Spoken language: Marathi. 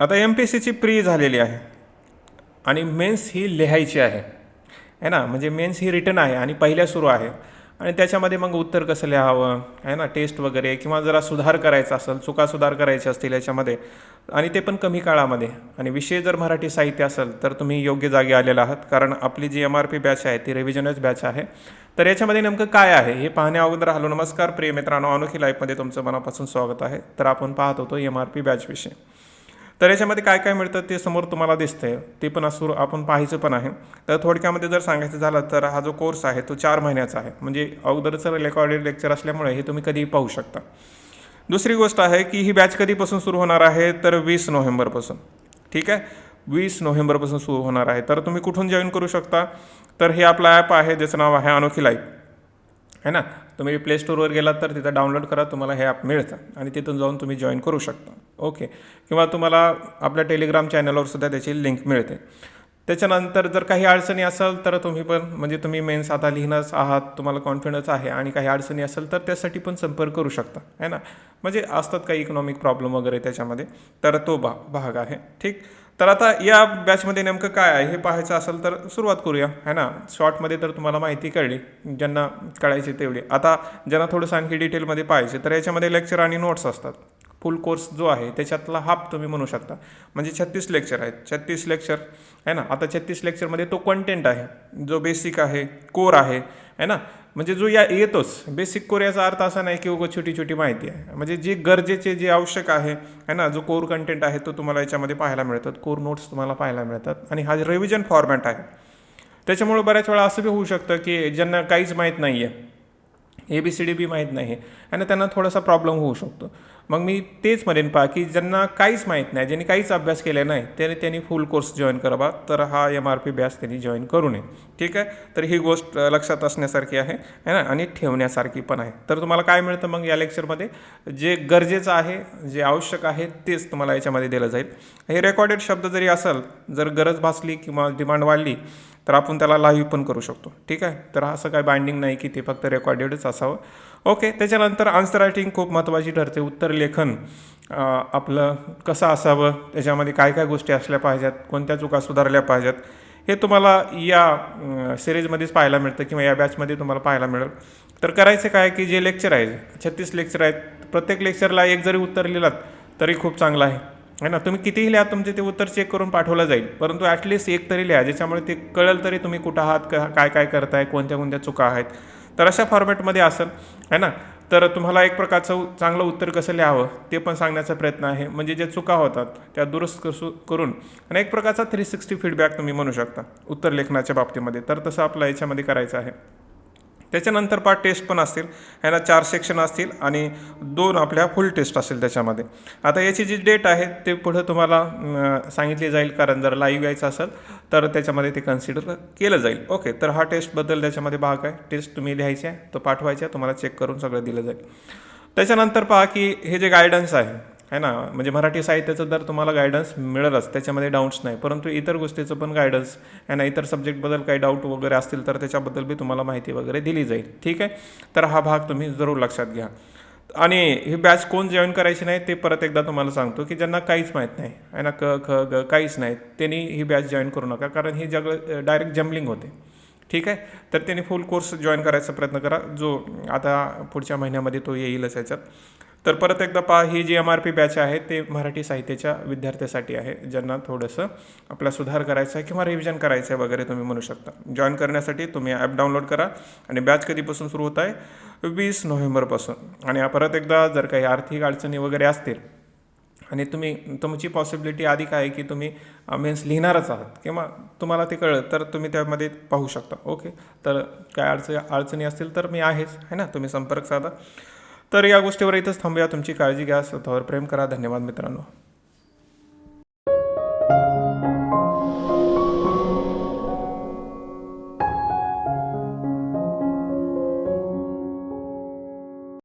आता एम पी सीची प्री झालेली आहे. आणि मेन्स ही लिहायची आहे. आहे ना? म्हणजे मेन्स ही रिटर्न आहे आणि पहिल्या सुरू आहे. आणि त्याच्यामध्ये मग उत्तर कसं लिहावं? आहे ना? टेस्ट वगैरे किंवा जरा सुधार करायचा असेल चुका सुधार करायचे असतील याच्यामध्ये. आणि ते पण कमी काळामध्ये. आणि विषय जर मराठी साहित्य असेल तर तुम्ही योग्य जागी आलेला आहात. कारण आपली जी एम आर पी बॅच आहे ती रिव्हिजनच बॅच आहे. तर याच्यामध्ये नेमकं काय आहे? हे पाहण्या अगोदर हॅलो नमस्कार. प्रिय मित्रांनो अनोखी लाईफमध्ये तुमचं मनापासून स्वागत आहे. तर आपण पाहत होतो एम आर पी बॅचविषयी तर याच्यामध्ये काय काय मिळतं ते समोर तुम्हाला दिसतंय. ते पण असं आपण पाहायचं पण आहे. तर थोडक्यामध्ये जर सांगायचं झालं तर हा जो कोर्स आहे तो चार महिन्याचा आहे. म्हणजे अगोदरचं रेकॉर्डेड लेक्चर असल्यामुळे हे तुम्ही कधीही पाहू शकता. दुसरी गोष्ट आहे की ही बॅच कधीपासून सुरू होणार आहे? तर वीस नोव्हेंबरपासून. ठीक आहे? वीस नोव्हेंबरपासून सुरू होणार आहे. तर तुम्ही कुठून जॉईन करू शकता? तर हे आपलं ॲप आहे ज्याचं नाव आहे अनोखी लाईफ आहे ना? तुम्ही प्ले स्टोरवर गेलात तर तिथं डाउनलोड करा तुम्हाला हे ॲप मिळतं आणि तिथून जाऊन तुम्ही जॉईन करू शकता. ओके किंवा तुम्हाला आपल्या टेलिग्राम चॅनलवर सुद्धा त्याची लिंक मिळते. त्याच्यानंतर जर काही अडचणी असेल तर तुम्ही पण म्हणजे तुम्ही मेन्स आता लिहिणंच आहात तुम्हाला कॉन्फिडन्स आहे आणि काही अडचणी असेल तर त्यासाठी पण संपर्क करू शकता है ना? म्हणजे असतात काही इकॉनॉमिक प्रॉब्लेम वगैरे त्याच्यामध्ये. तर तो भा भाग आहे ठीक? तर आता या बॅचमध्ये नेमकं काय आहे हे पाहायचं असेल तर सुरुवात करूया है ना? शॉर्टमध्ये तर तुम्हाला माहिती कळली ज्यांना कळायची तेवढी. आता ज्यांना थोडंसं आणखी डिटेलमध्ये पाहिजे तर याच्यामध्ये लेक्चर आणि नोट्स असतात. फुल कोर्स जो आहे त्याच्यातला हाफ तुम्ही म्हणू शकता. म्हणजे छत्तीस लेक्चर आहेत. छत्तीस लेक्चर आहे ना? आता छत्तीस लेक्चरमध्ये तो कंटेंट आहे. जो बेसिक आहे कोर आहे है ना? म्हणजे जो या येतोच. बेसिक कोर याचा अर्थ असा नाही की उगं छोटी छोटी माहिती आहे. म्हणजे जे गरजेचे जे आवश्यक आहे है ना? जो कोर कंटेंट आहे तो तुम्हाला याच्यामध्ये पाहायला मिळतात. कोर नोट्स तुम्हाला पाहायला मिळतात. आणि हा रिव्हिजन फॉर्मॅट आहे. त्याच्यामुळे बऱ्याच वेळा असं बी होऊ शकतं की ज्यांना काहीच माहीत नाही आहे ए बी सी डी बी माहीत नाही आहे आणि त्यांना थोडासा प्रॉब्लेम होऊ शकतो. मग मी तेच म्हणेन पहा की ज्यांना काहीच माहीत नाही ज्यांनी काहीच अभ्यास केला नाही त्याने त्यांनी फुल कोर्स जॉईन करावा तर हा एम आर पी बॅच त्यांनी जॉईन करू नये. ठीक आहे? तर ही गोष्ट लक्षात असण्यासारखी आहे है ना? आणि ठेवण्यासारखी पण आहे. तर तुम्हाला काय मिळतं मग या लेक्चरमध्ये जे गरजेचं आहे जे आवश्यक आहे तेच तुम्हाला याच्यामध्ये दिलं जाईल. हे रेकॉर्डेड शब्द जरी असेल जर गरज भासली किंवा डिमांड वाढली तर आपण त्याला लाईव्ह पण करू शकतो. ठीक आहे? तर असं काय बाइंडिंग नाही की ते फक्त रेकॉर्डेडच असावं. ओके त्याच्यानंतर आन्सर रायटिंग खूप महत्त्वाची ठरते. उत्तर लेखन आपलं कसं असावं? त्याच्यामध्ये काय काय गोष्टी असल्या पाहिजेत? कोणत्या चुका सुधारल्या पाहिजेत? हे तुम्हाला या सिरीजमध्येच पाहायला मिळतं किंवा या बॅचमध्ये तुम्हाला पाहायला मिळेल. तर करायचं काय की जे लेक्चर आहे छत्तीस लेक्चर आहेत प्रत्येक लेक्चरला एक जरी उत्तर लिहिलात तरी खूप चांगलं आहे. आहे ना? तुम्ही कितीही लिहा तुमचे ते उत्तर चेक करून पाठवलं जाईल. परंतु ॲटलिस्ट एक तरी लिहा ज्याच्यामुळे ते कळेल तरी तुम्ही कुठं आहात का काय काय करताय कोणत्या कोणत्या चुका आहेत. तर अशा फॉर्मॅटमध्ये असेल है ना? तर तुम्हाला एक प्रकारचं चांगलं उत्तर कसं लिहावं ते पण सांगण्याचा प्रयत्न आहे. म्हणजे जे चुका होतात त्या दुरुस्त कसू करून आणि एक प्रकारचा थ्री सिक्स्टी फीडबॅक तुम्ही म्हणू शकता उत्तर लेखनाच्या बाबतीमध्ये. तर तसं आपलं याच्यामध्ये करायचं आहे. त्याच्यानंतर पाच टेस्ट पण असतील. ह्याला चार सेक्शन असतील आणि दोन आपल्या फुल टेस्ट असतील त्याच्यामध्ये. आता याची जी डेट आहे ते पुढं तुम्हाला सांगितली जाईल. कारण जर लाईव्ह यायचं असेल तर त्याच्यामध्ये ते कन्सिडर केलं जाईल. ओके तर हा टेस्टबद्दल त्याच्यामध्ये भाग आहे. टेस्ट तुम्ही लिहायची आहे तो पाठवायचा तुम्हाला चेक करून सगळं दिलं जाईल. त्याच्यानंतर पहा की हे जे गायडन्स आहे है ना? म्हणजे मराठी साहित्याचं तर तुम्हाला गायडन्स मिळेलच त्याच्यामध्ये डाऊट्स नाही. परंतु इतर गोष्टीचं पण गायडन्स आहे ना? इतर सब्जेक्टबद्दल काही डाऊट वगैरे असतील तर त्याच्याबद्दल बी तुम्हाला माहिती वगैरे दिली जाईल. ठीक आहे? तर हा भाग तुम्ही जरूर लक्षात घ्या. आणि ही बॅच कोण जॉईन करायची नाही ते परत एकदा तुम्हाला सांगतो की ज्यांना काहीच माहीत नाही आहे ना? क ख ग काहीच नाही त्यांनी ही बॅच जॉईन करू नका. कारण ही जग डायरेक्ट जम्बलिंग होते. ठीक आहे? तर त्यांनी फुल कोर्स जॉईन करायचा प्रयत्न करा. जो आता पुढच्या महिन्यामध्ये तो येईलच याच्यात. तर परत एकदा पहा ही जी एम आर पी बॅच आहे ते मराठी साहित्याच्या विद्यार्थ्यासाठी आहे ज्यांना थोडंसं आपला सुधार करायचा आहे किंवा रिव्हिजन करायचं आहे वगैरे तुम्ही म्हणू शकता. जॉईन करण्यासाठी तुम्ही ॲप डाउनलोड करा आणि बॅच कधीपासून सुरू होत आहे? वीस नोव्हेंबरपासून. आणि परत एकदा जर काही आर्थिक अडचणी वगैरे असतील आणि तुम्ही तुमची पॉसिबिलिटी आधी काय की तुम्ही मीन्स लिहिणारच आहात किंवा तुम्हाला ते कळलं तर तुम्ही त्यामध्ये पाहू शकता. ओके तर काय अडचणी अडचणी असतील तर मी आहेच आहे ना? तुम्ही संपर्क साधा. तर या गोष्टीवर इथंच थांबूया. तुमची काळजी घ्या. स्वतःवर प्रेम करा. धन्यवाद मित्रांनो.